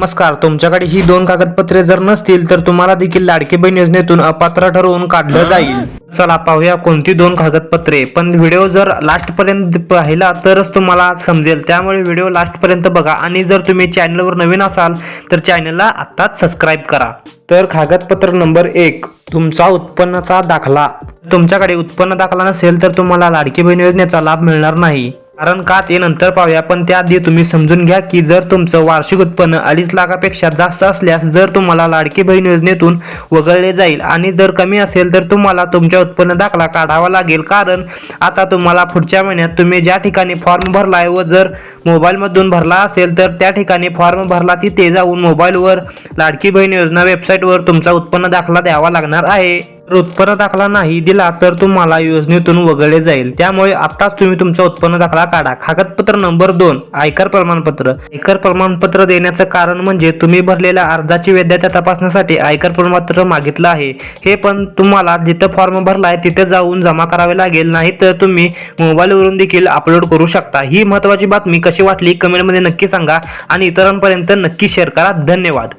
नमस्कार तुमच्याकडे ही दोन कागदपत्रे जर नसतील तर तुम्हाला देखील लाडकी बहीण योजनेतून अपात्र ठरवून काढलं जाईल. चला पाहूया कोणती दोन कागदपत्रे. पण व्हिडिओ जर लास्ट पर्यंत पाहिला तरच तुम्हाला समजेल. त्यामुळे व्हिडिओ लास्ट पर्यंत बघा. आणि जर तुम्ही चॅनलवर नवीन असाल तर चॅनलला आत्ताच सबस्क्राईब करा. तर कागदपत्र नंबर एक तुमचा उत्पन्नाचा दाखला. तुमच्याकडे उत्पन्न दाखला नसेल तर तुम्हाला लाडकी बहीण योजनेचा लाभ मिळणार नाही. कारण का ते नंतर पाहूया पण त्याआधी तुम्ही समजून घ्या की जर तुमचं वार्षिक उत्पन्न अडीच लाखापेक्षा जास्त असल्यास जर तुम्हाला लाडकी बहीण योजनेतून वगळले जाईल आणि जर कमी असेल तर तुम्हाला तुमच्या उत्पन्न दाखला काढावा लागेल. कारण आता तुम्हाला पुढच्या महिन्यात तुम्ही ज्या ठिकाणी फॉर्म भरला आहे व जर मोबाईलमधून भरला असेल तर त्या ठिकाणी फॉर्म भरला तिथे जाऊन मोबाईलवर लाडकी बहीण योजना वेबसाईटवर तुमचा उत्पन्न दाखला द्यावा लागणार आहे. उत्पन्न दाखला नाही दिला तर तुम्हाला योजनेतून वगळले जाईल. त्यामुळे आताच तुम्ही तुमचा उत्पन्न दाखला काढा. कागदपत्र नंबर दोन आयकर प्रमाणपत्र. आयकर प्रमाणपत्र देण्याचं कारण म्हणजे तुम्ही भरलेल्या अर्जाची वैधता तपासण्यासाठी आयकर प्रमाणपत्र मागितलं आहे. हे पण तुम्हाला जिथं फॉर्म भरलाय तिथे जाऊन जमा करावे लागेल. नाही तर तुम्ही मोबाईलवरून देखील अपलोड करू शकता. ही महत्वाची बातमी कशी वाटली कमेंटमध्ये नक्की सांगा आणि इतरांपर्यंत नक्की शेअर करा. धन्यवाद.